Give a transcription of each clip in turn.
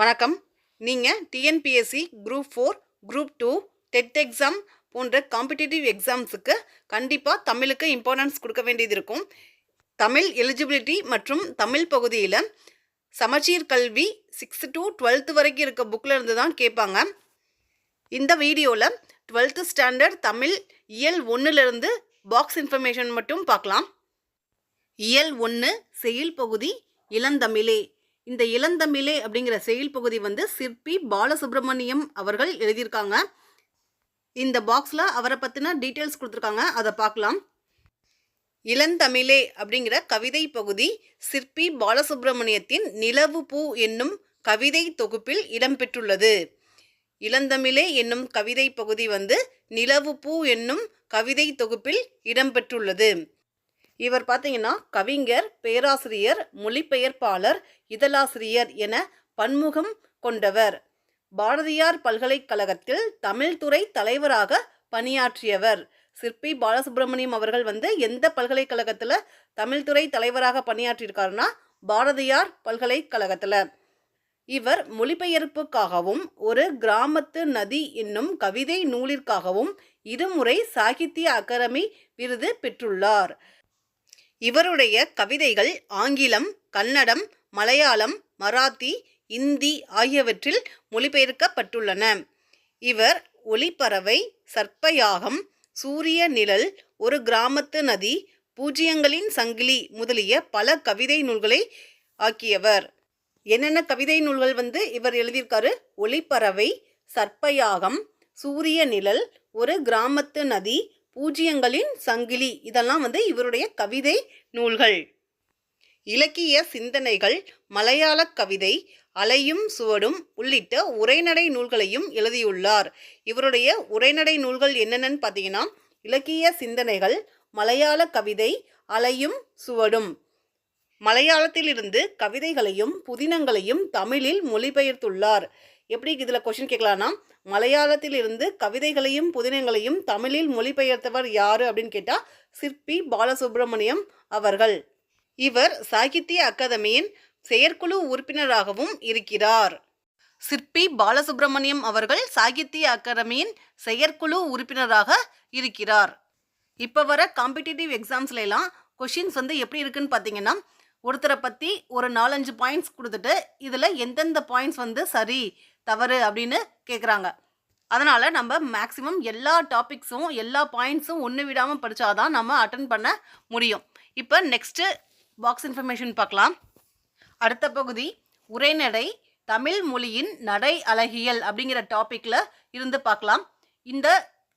வணக்கம். நீங்கள் TNPSC group four group two TET exam போன்ற காம்படிட்டிவ் எக்ஸாம்ஸுக்கு கண்டிப்பாக தமிழுக்கு இம்பார்ட்டன்ஸ் கொடுக்க வேண்டியது இருக்கும். தமிழ் எலிஜிபிலிட்டி மற்றும் தமிழ் பகுதியில் சமச்சீர் கல்வி சிக்ஸ்த்து டு டுவெல்த்து வரைக்கும் இருக்க புக்கில் இருந்து தான் கேட்பாங்க. இந்த வீடியோவில் டுவெல்த்து ஸ்டாண்டர்ட் தமிழ் இயல் ஒன்றுலேருந்து பாக்ஸ் இன்ஃபர்மேஷன் மட்டும் பார்க்கலாம். இயல் ஒன்று செயல் பகுதி இளந்தமிழே. இந்த இளந்தமிழே அப்படிங்கிற செயல் பகுதி வந்து சிற்பி பாலசுப்ரமணியம் அவர்கள் எழுதியிருக்காங்க. இந்த பாக்ஸில் அவரை பற்றின டீட்டெயில்ஸ் கொடுத்துருக்காங்க. அதை பார்க்கலாம். இளந்தமிழே அப்படிங்கிற கவிதை பகுதி சிற்பி பாலசுப்ரமணியத்தின் நிலவு பூ என்னும் கவிதை தொகுப்பில் இடம்பெற்றுள்ளது. இளந்தமிழே என்னும் கவிதை பகுதி வந்து நிலவு பூ என்னும் கவிதை தொகுப்பில் இடம்பெற்றுள்ளது. இவர் பார்த்தீங்கன்னா கவிஞர் பேராசிரியர் மொழிபெயர்ப்பாளர் இதழாசிரியர் என பன்முகம் கொண்டவர். பாரதியார் பல்கலைக்கழகத்தில் தமிழ்துறை தலைவராக பணியாற்றியவர். சிற்பி பாலசுப்ரமணியம் அவர்கள் வந்து எந்த பல்கலைக்கழகத்தில் தமிழ்துறை தலைவராக பணியாற்றியிருக்காருன்னா பாரதியார் பல்கலைக்கழகத்தில். இவர் மொழிபெயர்ப்புக்காகவும் ஒரு கிராமத்து நதி என்னும் கவிதை நூலிற்காகவும் இருமுறை சாகித்ய அகாடமி விருது பெற்றுள்ளார். இவருடைய கவிதைகள் ஆங்கிலம் கன்னடம் மலையாளம் மராத்தி இந்தி ஆகியவற்றில் மொழிபெயர்க்கப்பட்டுள்ளன. இவர் ஒளிப்பறவை சர்ப்பயாகம் சூரிய நிழல் ஒரு கிராமத்து நதி பூஜ்ஜியங்களின் சங்கிலி முதலிய பல கவிதை நூல்களை ஆக்கியவர். என்னென்ன கவிதை நூல்கள் வந்து இவர் எழுதியிருக்காரு? ஒளிப்பறவை சர்ப்பயாகம் சூரிய நிழல் ஒரு கிராமத்து நதி பூஜ்யங்களின் சங்கிலி. இதெல்லாம் வந்து இவருடைய கவிதை நூல்கள். இலக்கிய சிந்தனைகள் மலையாள கவிதை அலையும் சுவடும் உள்ளிட்ட உரைநடை நூல்களையும் எழுதியுள்ளார். இவருடைய உரைநடை நூல்கள் என்னென்னு பார்த்தீங்கன்னா இலக்கிய சிந்தனைகள் மலையாள கவிதை அலையும் சுவடும். மலையாளத்திலிருந்து கவிதைகளையும் புதினங்களையும் தமிழில் மொழிபெயர்த்துள்ளார். எப்படி இதில் கொஷின் கேட்கலான்னா மலையாளத்தில் இருந்து கவிதைகளையும் புதினங்களையும் தமிழில் மொழிபெயர்த்தவர் யார் அப்படின்னு கேட்டால் சிற்பி பாலசுப்ரமணியம் அவர்கள். இவர் சாகித்ய அகாதமியின் செயற்குழு உறுப்பினராகவும் இருக்கிறார். சிற்பி பாலசுப்ரமணியம் அவர்கள் சாகித்ய அகாடமியின் செயற்குழு உறுப்பினராக இருக்கிறார். இப்போ வர காம்படிட்டிவ் எக்ஸாம்ஸ்லாம் கொஷின்ஸ் வந்து எப்படி இருக்குன்னு பார்த்தீங்கன்னா ஒருத்தரை பற்றி ஒரு நாலஞ்சு பாயிண்ட்ஸ் கொடுத்துட்டு இதில் எந்தெந்த பாயிண்ட்ஸ் வந்து சரி தவறு அப்படின்னு கேட்குறாங்க அதனால் நம்ம மேக்ஸிமம் எல்லா டாபிக்ஸும் எல்லா பாயிண்ட்ஸும் ஒன்று விடாமல் படித்தாதான் நம்ம அட்டன் பண்ண முடியும். இப்போ நெக்ஸ்ட்டு பாக்ஸ் இன்ஃபர்மேஷன் பார்க்கலாம். அடுத்த பகுதி உரைநடை தமிழ் மொழியின் நடை அழகியல் அப்படிங்கிற டாப்பிக்கில் இருந்து பார்க்கலாம். இந்த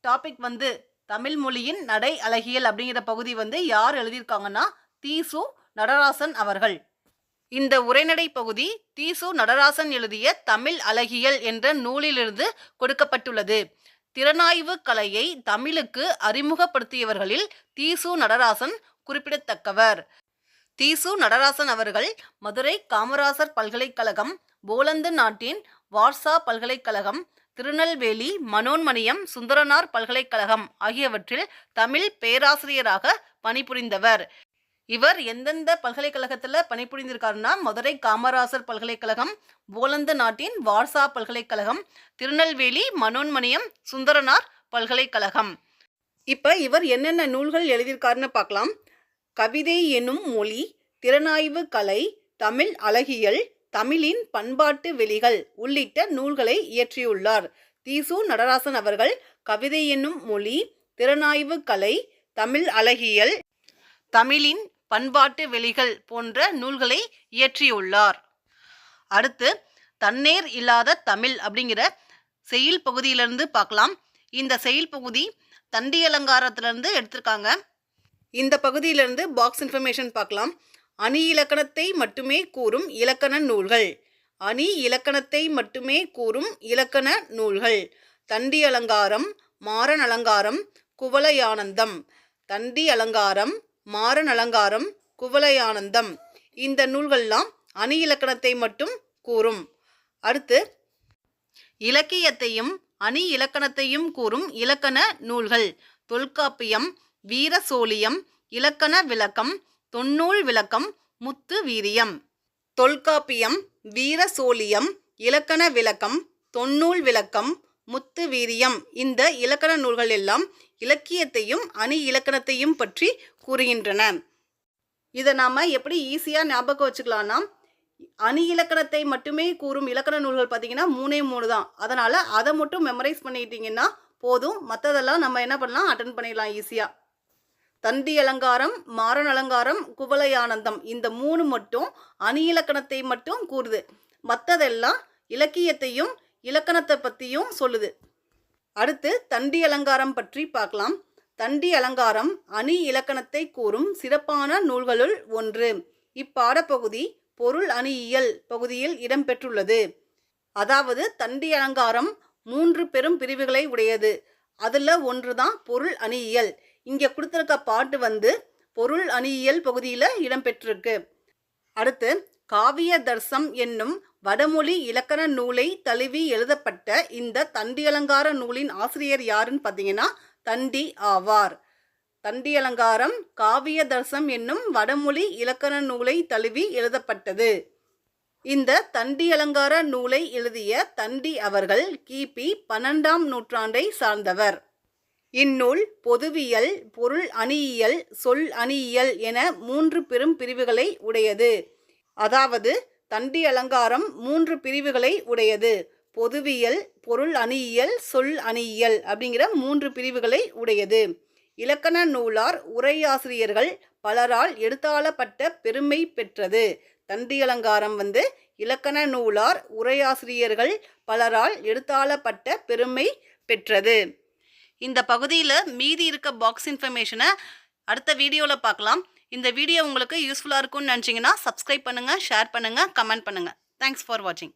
டாபிக் வந்து தமிழ் மொழியின் நடை அழகியல் அப்படிங்கிற பகுதி வந்து யார் எழுதியிருக்காங்கன்னா தீசு நடராசன் அவர்கள். இந்த உரைநடை பகுதி தீசு நடராசன் எழுதிய தமிழ் அழகியல் என்ற நூலிலிருந்து கொடுக்கப்பட்டுள்ளது. திறனாய்வு கலையை தமிழுக்கு அறிமுகப்படுத்தியவர்களில் தீசு நடராசன் குறிப்பிடத்தக்கவர். தீசு நடராசன் அவர்கள் மதுரை காமராசர் பல்கலைக்கழகம் போலந்து நாட்டின் வார்சா பல்கலைக்கழகம் திருநெல்வேலி மனோன்மணியம் சுந்தரனார் பல்கலைக்கழகம் ஆகியவற்றில் தமிழ் பேராசிரியராக பணிபுரிந்தவர். இவர் எந்தெந்த பல்கலைக்கழகத்தில் பணிபுரிந்திருக்காருன்னா மதுரை காமராசர் பல்கலைக்கழகம் போலந்து நாட்டின் வார்சா பல்கலைக்கழகம் திருநெல்வேலி மனோன்மணியம் சுந்தரனார் பல்கலைக்கழகம். இப்போ இவர் என்னென்ன நூல்கள் எழுதியிருக்காருன்னு பார்க்கலாம். கவிதை எனும் மொழி திறனாய்வு கலை தமிழ் அழகியல் தமிழின் பண்பாட்டு வெளிகள் உள்ளிட்ட நூல்களை இயற்றியுள்ளார். தீசு நடராசன் அவர்கள் கவிதை என்னும் மொழி திறனாய்வு கலை தமிழ் அழகியல் தமிழின் பண்பாட்டு வெளிகள் போன்ற நூல்களை இயற்றியுள்ளார். அடுத்து தன்னேர் இல்லாத தமிழ் அப்படிங்கிற செயல் பகுதியிலிருந்து பார்க்கலாம். இந்த செயல் பகுதி தண்டி அலங்காரத்திலிருந்து எடுத்திருக்காங்க. இந்த பகுதியிலிருந்து பாக்ஸ் இன்ஃபர்மேஷன் பார்க்கலாம். அணி இலக்கணத்தை மட்டுமே கூறும் இலக்கண நூல்கள். அணி இலக்கணத்தை மட்டுமே கூறும் இலக்கண நூல்கள். தண்டி அலங்காரம் மாறன் அலங்காரம் குவளையானந்தம். தண்டி அலங்காரம் மாறன் அலங்காரம் இந்த நூல்கள்லாம் அணி இலக்கணத்தை மட்டும் கூறும். அடுத்து இலக்கியத்தையும் அணி இலக்கணத்தையும் கூறும் இலக்கண நூல்கள். தொல்காப்பியம் வீரசோழியம் இலக்கண விளக்கம் தொன்னூல் விளக்கம் முத்து வீரியம். தொல்காப்பியம் வீரசோழியம் இலக்கண விளக்கம் தொன்னூல் விளக்கம் முத்து வீரியம் இந்த இலக்கண நூல்கள் எல்லாம் இலக்கியத்தையும் அணி இலக்கணத்தையும் பற்றி கூறுகின்றன. இதை நாம் எப்படி ஈஸியாக ஞாபகம் வச்சுக்கலாம்னா அணி இலக்கணத்தை மட்டுமே கூறும் இலக்கண நூல்கள் பார்த்தீங்கன்னா மூணே மூணு தான். அதனால் அதை மட்டும் மெமரைஸ் பண்ணிட்டீங்கன்னா போதும். மற்றதெல்லாம் நம்ம என்ன பண்ணலாம்? அட்டன் பண்ணிடலாம் ஈஸியாக தந்தி அலங்காரம் மாறன் அலங்காரம் குவலையானந்தம் இந்த மூணு மட்டும் அணி இலக்கணத்தை மட்டும் கூறுது. மற்றதெல்லாம் இலக்கியத்தையும் இலக்கணத்தை பற்றியும் சொல்லுது. அடுத்து தண்டி அலங்காரம் பற்றி பார்க்கலாம். தண்டி அலங்காரம் அணி இலக்கணத்தை கூறும் சிறப்பான நூல்களுள் ஒன்று. இப்பாடப்பகுதி பொருள் அணியியல் பகுதியில் இடம்பெற்றுள்ளது அதாவது தண்டி அலங்காரம் மூன்று பெரும் பிரிவுகளை உடையது. அதில் ஒன்று தான் பொருள் அணியியல். இங்கே கொடுத்துருக்க பாட்டு வந்து பொருள் அணியியல் பகுதியில் இடம்பெற்றிருக்கு அடுத்து காவிய தர்சம் என்னும் வடமொழி இலக்கண நூலை தழுவி எழுதப்பட்ட இந்த தண்டி அலங்கார நூலின் ஆசிரியர் யாருன்னு பார்த்தீங்கன்னா தண்டி ஆவார். தண்டி அலங்காரம் காவிய தர்சம் என்னும் வடமொழி இலக்கண நூலை தழுவி எழுதப்பட்டது. இந்த தண்டி அலங்கார நூலை எழுதிய தண்டி அவர்கள் கிபி பன்னெண்டாம் நூற்றாண்டை சார்ந்தவர். இந்நூல் பொதுவியல் பொருள் அணியியல் சொல் அணியியல் என மூன்று பெரும் பிரிவுகளை உடையது. அதாவது தண்டி அலங்காரம் மூன்று பிரிவுகளை உடையது. பொதுவியல் பொருள் அணியியல் சொல் அணியியல் அப்படிங்கிற மூன்று பிரிவுகளை உடையது. இலக்கண நூலார் உரையாசிரியர்கள் பலரால் எடுத்தாளப்பட்ட பெருமை பெற்றது. தண்டி அலங்காரம் வந்து இலக்கண நூலார் உரையாசிரியர்கள் பலரால் எடுத்தாளப்பட்ட பெருமை பெற்றது. இந்த பகுதியில் மீதி இருக்க பாக்ஸ் இன்ஃபர்மேஷனை அடுத்த வீடியோவில் பார்க்கலாம். இந்த வீடியோ உங்களுக்கு யூஸ்ஃபுல்லாக இருக்கும்னு நினச்சிங்கன்னா சப்ஸ்கிரைப் பண்ணுங்கள் ஷேர் பண்ணுங்கள் கமெண்ட் பண்ணுங்கள் தேங்க்ஸ் ஃபார் வாட்சிங்